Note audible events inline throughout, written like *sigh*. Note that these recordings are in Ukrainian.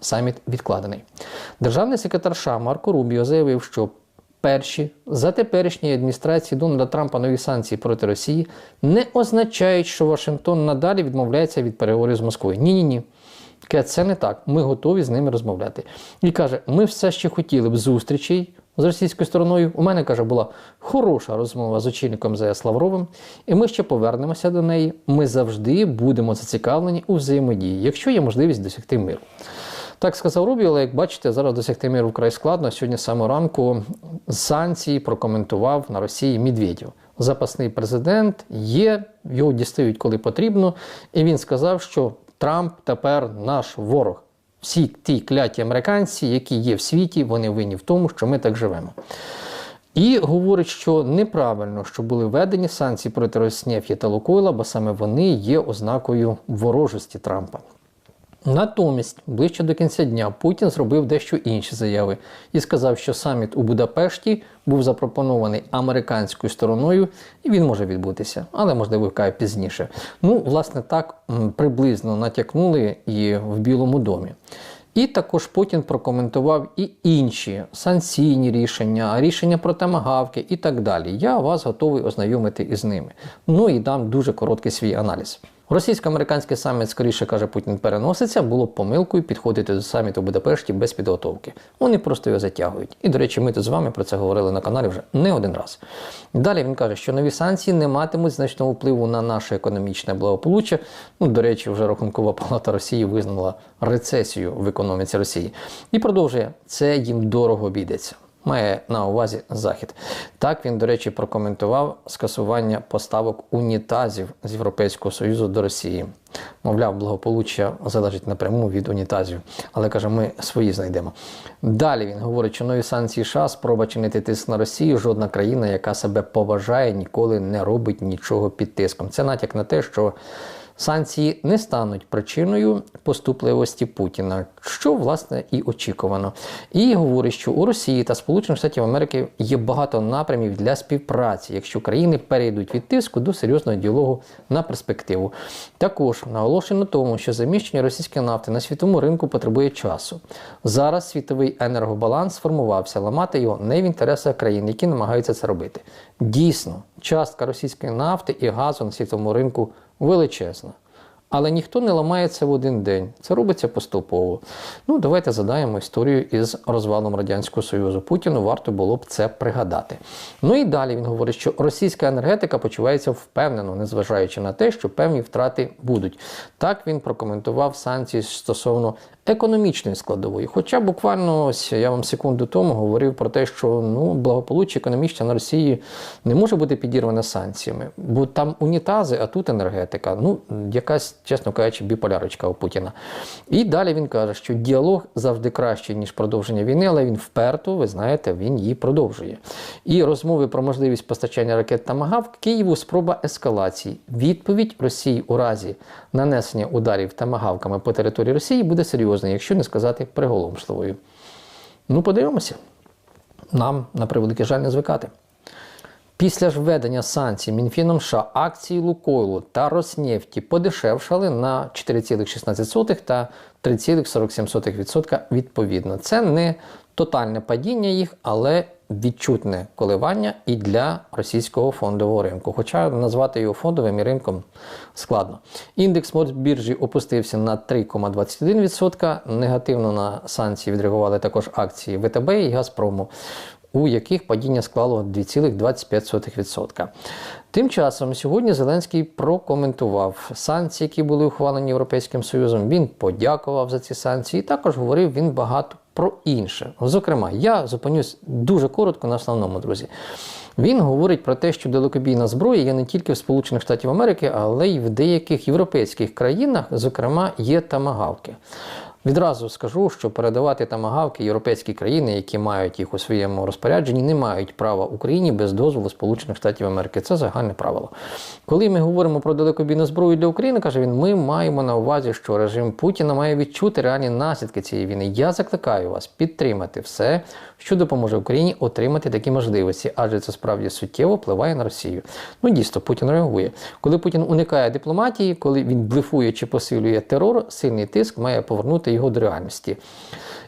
саміт відкладений. Державний секретар США Марко Рубіо заявив, що перші за теперішньої адміністрації Дональда Трампа нові санкції проти Росії не означають, що Вашингтон надалі відмовляється від переговорів з Москвою. Ні, ні, ні. Це не так. Ми готові з ними розмовляти. І каже: ми все ще хотіли б зустрічей з російською стороною. У мене каже, була хороша розмова з очільником ЗС Лавровим, і ми ще повернемося до неї. Ми завжди будемо зацікавлені у взаємодії, якщо є можливість досягти миру. Так сказав Рубі, але як бачите, зараз досягти миру вкрай складно. Сьогодні самого ранку санкції прокоментував на Росії Медведєв. Запасний президент є, його дістають коли потрібно, і він сказав, що Трамп тепер наш ворог. Всі ті кляті американці, які є в світі, вони винні в тому, що ми так живемо. І говорить, що неправильно, що були введені санкції проти Роснефті та Лукойла, бо саме вони є ознакою ворожості Трампа. Натомість, ближче до кінця дня, Путін зробив дещо інші заяви і сказав, що саміт у Будапешті був запропонований американською стороною, і він може відбутися, але можливо каже пізніше. Ну, власне, так приблизно натякнули і в Білому домі. І також Путін прокоментував і інші санкційні рішення, рішення про тамагавки і так далі. Я вас готовий ознайомити із ними. Ну і дам дуже короткий свій аналіз. Російсько-американський саміт, скоріше каже Путін, переноситься, було б помилкою підходити до саміту в Будапешті без підготовки. Вони просто його затягують. І, до речі, ми тут з вами про це говорили на каналі вже не один раз. Далі він каже, що нові санкції не матимуть значного впливу на наше економічне благополуччя. Ну, до речі, вже Рахункова палата Росії визнала рецесію в економіці Росії. І продовжує це їм дорого обійдеться. Має на увазі захід. Так він, до речі, прокоментував скасування поставок унітазів з Європейського Союзу до Росії. Мовляв, благополуччя залежить напряму від унітазів, але каже, ми свої знайдемо. Далі він говорить, що нові санкції США спроба чинити тиск на Росію. Жодна країна, яка себе поважає, ніколи не робить нічого під тиском. Це натяк на те, що. Санкції не стануть причиною поступливості Путіна, що власне і очікувано. І говорить, що у Росії та Сполучених Штатів Америки є багато напрямів для співпраці, якщо країни перейдуть від тиску до серйозного діалогу на перспективу. Також наголошено тому, що заміщення російської нафти на світовому ринку потребує часу. Зараз світовий енергобаланс сформувався, ламати його не в інтересах країн, які намагаються це робити. Дійсно, частка російської нафти і газу на світовому ринку величезна. Але ніхто не ламає це в один день. Це робиться поступово. Ну, давайте задаємо історію із розвалом Радянського Союзу. Путіну варто було б це пригадати. Ну і далі він говорить, що російська енергетика почувається впевнено, незважаючи на те, що певні втрати будуть. Так він прокоментував санкції стосовно економічної складової. Хоча буквально ось я вам секунду тому говорив про те, що ну благополуччя економічне на Росії не може бути підірване санкціями, бо там унітази, а тут енергетика. Ну, якась, чесно кажучи, біполярочка у Путіна. І далі він каже, що діалог завжди кращий, ніж продовження війни, але він вперто, ви знаєте, він її продовжує. І розмови про можливість постачання ракет Тамагав Києву спроба ескалації. Відповідь Росії у разі нанесення ударів тамагавками по території Росії буде серйозною, якщо не сказати приголомшливою. Ну, подивимося. Нам, на превеликий жаль, не звикати. Після ж введення санкцій Мінфіном США акції Лукойлу та Роснефті подешевшали на 4,16 та 3,47% відповідно. Це не тотальне падіння їх, але відчутне коливання і для російського фондового ринку. Хоча назвати його фондовим і ринком складно. Індекс Мосбіржі опустився на 3,21%. Негативно на санкції відреагували також акції ВТБ і Газпрому. У яких падіння склало 2,25%. Тим часом сьогодні Зеленський прокоментував санкції, які були ухвалені Європейським Союзом. Він подякував за ці санкції. І також говорив він багато про інше. Зокрема, я зупинюсь дуже коротко на основному, друзі. Він говорить про те, що далекобійна зброя є не тільки в Сполучених Штатів Америки, але й в деяких європейських країнах, зокрема, є тамагавки. Відразу скажу, що передавати тамагавки європейські країни, які мають їх у своєму розпорядженні, не мають права Україні без дозволу Сполучених Штатів Америки. Це загальне правило. Коли ми говоримо про далекобійну зброю для України, каже він, ми маємо на увазі, що режим Путіна має відчути реальні наслідки цієї війни. Я закликаю вас підтримати все, що допоможе Україні отримати такі можливості, адже це справді суттєво впливає на Росію. Ну дійсно, Путін реагує. Коли Путін уникає дипломатії, коли він блефує чи посилює терор, сильний тиск має повернути наближувати його до реальності.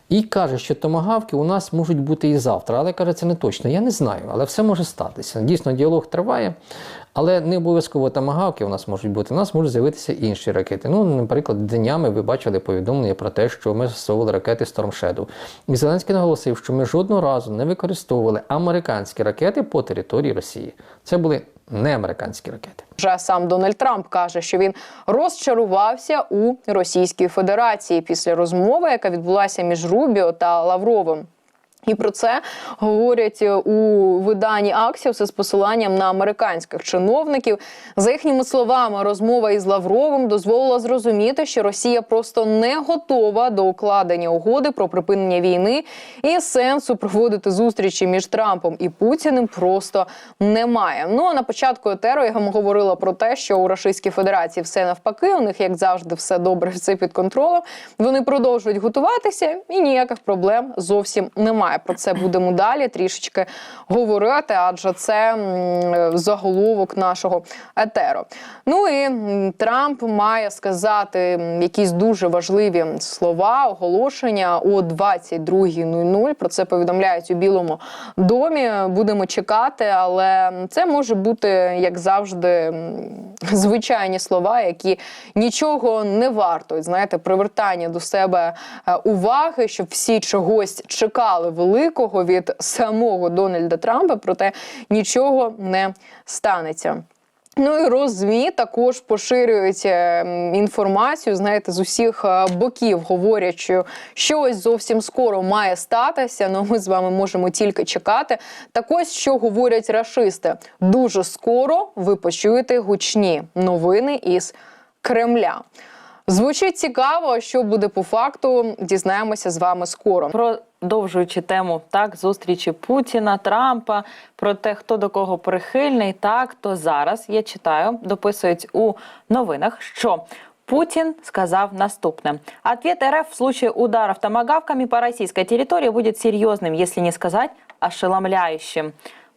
І каже, що томагавки у нас можуть бути і завтра, але каже, це не точно. Я не знаю, але все може статися. Дійсно, діалог триває, але не обов'язково томагавки у нас можуть бути. У нас можуть з'явитися інші ракети. Ну, наприклад, днями ви бачили повідомлення про те, що ми застосовували ракети Storm Shadow. І Зеленський наголосив, що ми жодного разу не використовували американські ракети по території Росії. Це були не американські ракети. Вже сам Дональд Трамп каже, що він розчарувався у Російській Федерації після розмови, яка відбулася між Рубіо та Лавровим. І про це говорять у виданні Аксіос з посиланням на американських чиновників. За їхніми словами, розмова із Лавровим дозволила зрозуміти, що Росія просто не готова до укладення угоди про припинення війни, і сенсу проводити зустрічі між Трампом і Путіним просто немає. Ну а на початку етеру я вам говорила про те, що у Російській Федерації все навпаки. У них як завжди все добре, *laughs* все під контролем. Вони продовжують готуватися, і ніяких проблем зовсім немає. Про це будемо далі трішечки говорити, адже це заголовок нашого етеру. Ну і Трамп має сказати якісь дуже важливі слова, оголошення о 22.00. Про це повідомляють у Білому домі. Будемо чекати, але це може бути як завжди звичайні слова, які нічого не вартують. Знаєте, привертання до себе е, уваги, щоб всі чогось чекали великого від самого Дональда Трампа, проте нічого не станеться. Ну і розмі також поширюють е, інформацію, знаєте, з усіх е, боків говорять, що щось зовсім скоро має статися. Ну ми з вами можемо тільки чекати. Так ось що говорять рашисти. Дуже скоро ви почуєте гучні новини із Кремля. Звучить цікаво, що буде по факту. Дізнаємося з вами скоро. Продовжуючи тему так, зустрічі Путіна, Трампа, про те, хто до кого прихильний, так то зараз я читаю, дописують у новинах, що Путин сказав наступне. Ответ РФ в случае ударов томагавками по российской территории будет серьезным, если не сказать ошеломляющим.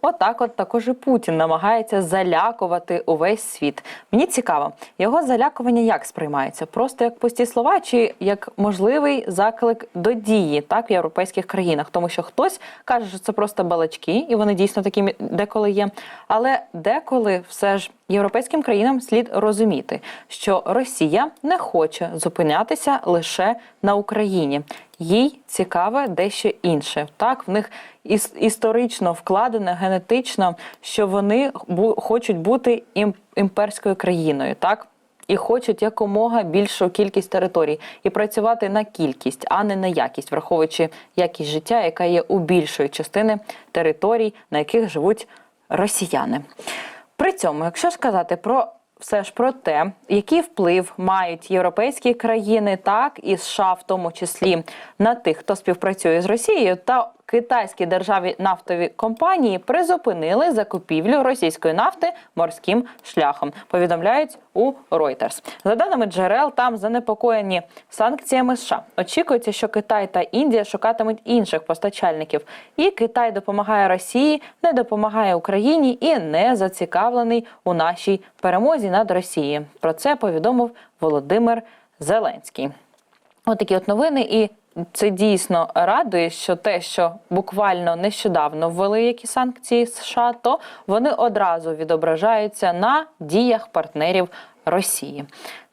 Отак, от також і Путін намагається залякувати увесь світ. Мені цікаво, його залякування як сприймається? Просто як пусті слова, чи як можливий заклик до дії так в європейських країнах? Тому що хтось каже, що це просто балачки, і вони дійсно такі деколи є. Але деколи все ж європейським країнам слід розуміти, що Росія не хоче зупинятися лише на Україні. Їй цікаве дещо інше. Так, в них іс- історично вкладено генетично, що вони хочуть бути ім- імперською країною, так. І хочуть якомога більшу кількість територій і працювати на кількість, а не на якість, враховуючи якість життя, яка є у більшої частини територій, на яких живуть росіяни. Цьому, якщо ж казати про все ж про те, який вплив мають європейські країни, так і США, в тому числі на тих, хто співпрацює з Росією, та китайські державі нафтові компанії призупинили закупівлю російської нафти морським шляхом. Повідомляють у Reuters. За даними джерел, там занепокоєні санкціями США. Очікується, що Китай та Індія шукатимуть інших постачальників, і Китай допомагає Росії, не допомагає Україні і не зацікавлений у нашій перемозі над Росією. Про це повідомив Володимир Зеленський. Отакі от новини, і це дійсно радує, що те, що буквально нещодавно ввели які санкції США, то вони одразу відображаються на діях партнерів Росії.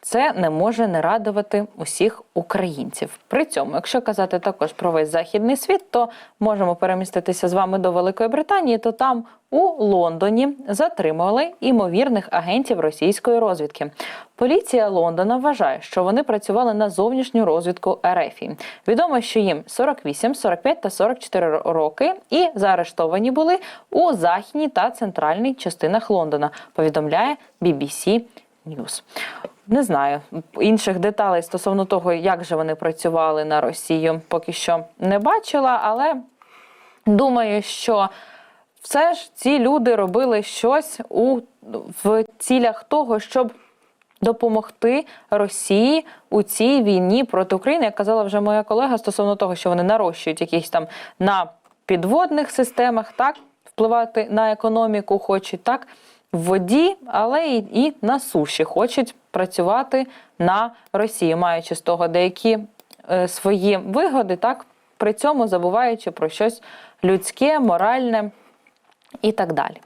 Це не може не радувати усіх українців. При цьому, якщо казати також про весь західний світ, то можемо переміститися з вами до Великої Британії, то там у Лондоні затримували імовірних агентів російської розвідки. Поліція Лондона вважає, що вони працювали на зовнішню розвідку РФ. Відомо, що їм 48, 45 та 44 роки, і заарештовані були у західній та центральній частинах Лондона. Повідомляє BBC News. Не знаю інших деталей стосовно того, як же вони працювали на Росію, поки що не бачила, але думаю, що все ж ці люди робили щось у в цілях того, щоб допомогти Росії у цій війні проти України, як казала вже моя колега, стосовно того, що вони нарощують якісь там на підводних системах, так впливати на економіку, хочуть так в воді, але і, і на суші хочуть працювати на Росію, маючи з того деякі е, свої вигоди, так при цьому забуваючи про щось людське, моральне і так далі.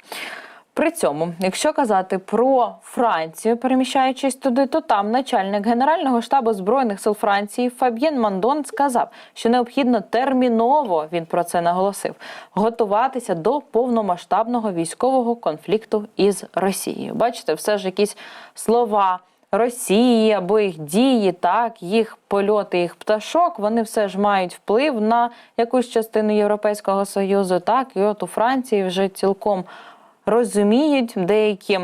При цьому, якщо казати про Францію, переміщаючись туди, то там начальник Генерального штабу збройних сил Франції Фаб'єн Мандон сказав, що необхідно терміново він про це наголосив, готуватися до повномасштабного військового конфлікту із Росією. Бачите, все ж якісь слова. Росії або їх дії, так їх польоти, їх пташок, вони все ж мають вплив на якусь частину Європейського союзу. Так і от у Франції вже цілком розуміють деякі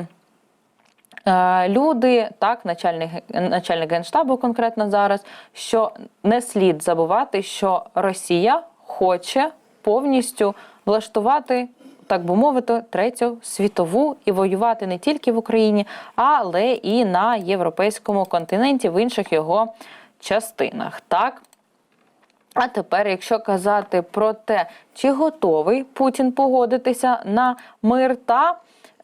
е, люди, так, начальник, начальник генштабу конкретно зараз, що не слід забувати, що Росія хоче повністю влаштувати. Так би мовити, третю світову і воювати не тільки в Україні, але і на європейському континенті в інших його частинах. Так, а тепер, якщо казати про те, чи готовий Путін погодитися на мир та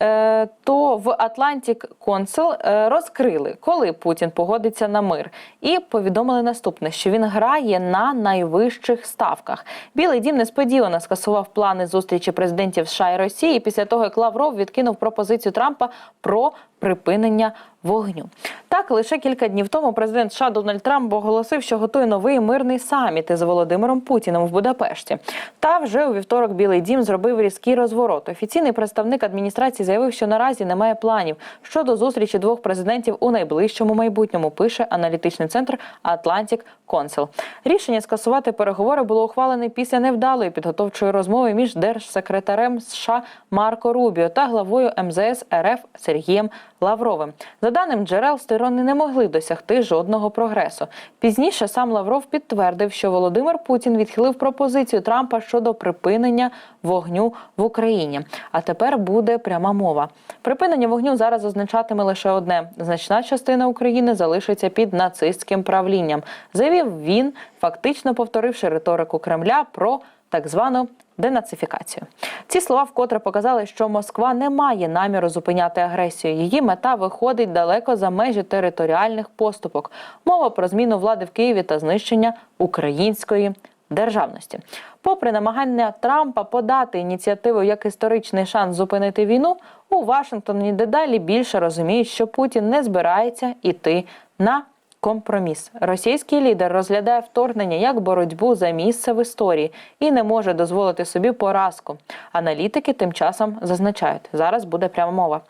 е, то в Atlantic Council е, розкрили, коли Путін погодиться на мир, і повідомили наступне, що він грає на найвищих ставках. Білий дім несподівано скасував плани зустрічі президентів США і Росії після того, як Лавров відкинув пропозицію Трампа про припинення вогню. Так, лише кілька днів тому президент США Дональд Трамп оголосив, що готує новий мирний саміт із Володимиром Путіним в Будапешті. Та вже у вівторок Білий Дім зробив різкий розворот. Офіційний представник адміністрації заявив, що наразі немає планів щодо зустрічі двох президентів у найближчому майбутньому. Пише аналітичний центр Atlantic Council. Рішення скасувати переговори було ухвалене після невдалої підготовчої розмови між держсекретарем США Марко Рубіо та главою МЗС РФ Сергієм Лавровим. За даним джерел, сторони не могли досягти жодного прогресу. Пізніше сам Лавров підтвердив, що Володимир Путін відхилив пропозицію Трампа щодо припинення вогню в Україні. А тепер буде пряма мова. Припинення вогню зараз означатиме лише одне: значна частина України залишиться під нацистським правлінням. Заявив він, фактично повторивши риторику Кремля про так звану денацифікацію. Ці слова вкотре показали, що Москва не має наміру зупиняти агресію. Її мета виходить далеко за межі територіальних поступок. Мова про зміну влади в Києві та знищення української державності. Попри намагання Трампа подати ініціативу як історичний шанс зупинити війну, у Вашингтоні дедалі більше розуміють, що Путін не збирається іти на компроміс. Російський лідер розглядає вторгнення як боротьбу за місце в історії і не може дозволити собі поразку. Аналітики тим часом зазначають, зараз буде пряма мова.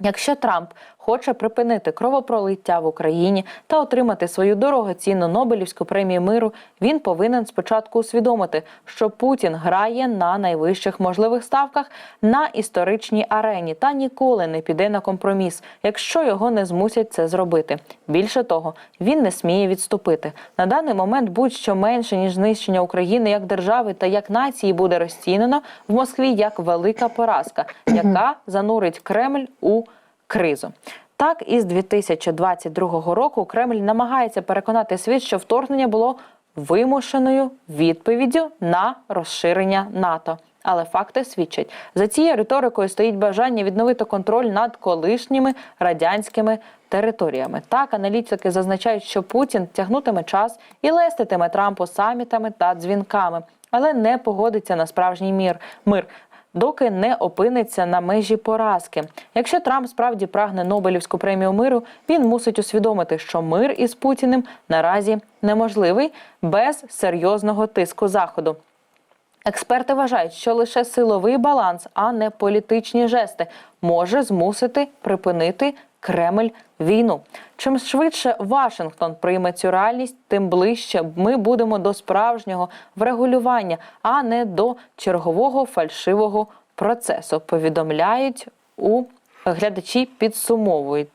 Якщо Трамп хоче припинити кровопролиття в Україні та отримати свою дорогоцінну Нобелівську премію миру, він повинен спочатку усвідомити, що Путін грає на найвищих можливих ставках на історичній арені та ніколи не піде на компроміс, якщо його не змусять це зробити. Більше того, він не сміє відступити. На даний момент будь-що менше ніж знищення України як держави та як нації буде розцінено в Москві як велика поразка, *clears throat* яка занурить Кремль у кризу. Так, із 2022 року Кремль намагається переконати світ, що вторгнення було вимушеною відповіддю на розширення НАТО. Але факти свідчать, за цією риторикою стоїть бажання відновити контроль над колишніми радянськими територіями. Так, аналітики зазначають, що Путін тягнутиме час і леститиме Трампу самітами та дзвінками, але не погодиться на справжній мір мир доки не опиниться на межі поразки. Якщо Трамп справді прагне Нобелівську премію миру, він мусить усвідомити, що мир із Путіним наразі неможливий без серйозного тиску заходу. Експерти вважають, що лише силовий баланс, а не політичні жести, може змусити припинити Кремль війну. Чим швидше Вашингтон прийме цю реальність, тим ближче ми будемо до справжнього врегулювання, а не до чергового фальшивого процесу. Повідомляють у глядачі, підсумовують.